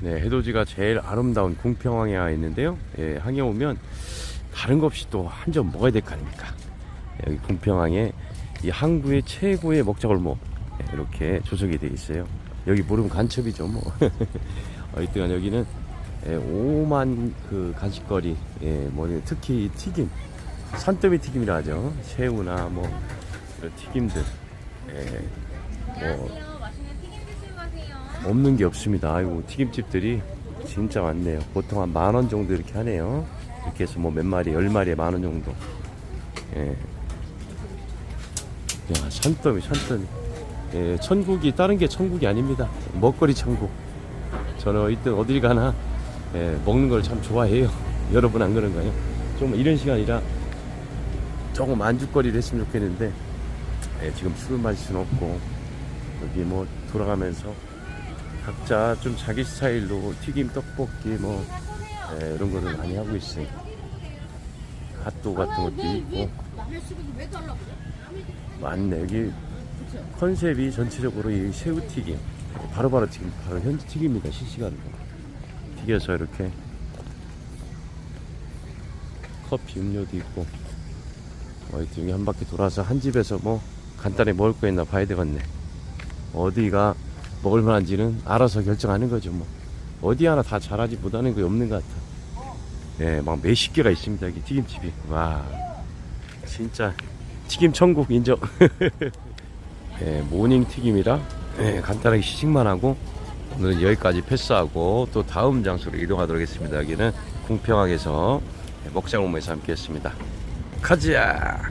네, 해돋이가 제일 아름다운 궁평항에 와 있는데요. 예, 항에 오면 다른 거 없이 또 한 점 먹어야 될 거 아닙니까? 예, 여기 궁평항에 이 항구의 최고의 먹자골목 예, 이렇게 조성이 되어 있어요. 여기 모르면 간첩이죠, 뭐. 어쨌든 여기는 예, 오만 그 간식거리, 예, 뭐 특히 이 튀김, 산더미 튀김이라 하죠. 새우나 뭐 튀김들, 예, 뭐 없는 게 없습니다. 아이고 튀김집들이 진짜 많네요. 보통 한 만 원 정도 이렇게 하네요. 이렇게 해서 뭐 몇 마리, 열 마리에 만 원 정도. 예. 야, 산더미, 산더미. 예, 천국이 다른 게 천국이 아닙니다. 먹거리 천국. 저는 이때 어딜 가나 예, 먹는 걸 참 좋아해요. 여러분 안 그런가요? 좀 이런 시간이라 조금 안주거리를 했으면 좋겠는데 예, 지금 술을 마실 수는 없고 여기 뭐 돌아가면서 각자 좀 자기 스타일로 튀김 떡볶이 뭐 예, 이런 거를 많이 하고 있어요. 핫도그 같은 것도 있고. 많네. 여기 컨셉이 전체적으로 이 새우튀김 바로바로 튀김 바로 현지 튀깁니다 실시간으로. 튀겨서 이렇게 커피 음료도 있고. 어, 하여튼 여기 한 바퀴 돌아서 한 집에서 뭐 간단히 먹을 거 있나 봐야 되겠네. 어디가 먹을 만한지는 알아서 결정하는 거죠 뭐. 어디 하나 다 잘하지 못하는 게 없는 것 같아. 예, 막 몇십 개가 있습니다 여기 튀김집이. 와. 진짜. 튀김 천국 인정. 예, 모닝 튀김이라 예, 간단하게 시식만 하고 오늘은 여기까지 패스하고 또 다음 장소로 이동하도록 하겠습니다. 여기는 궁평항에서 먹자공모에서 함께 했습니다. 가자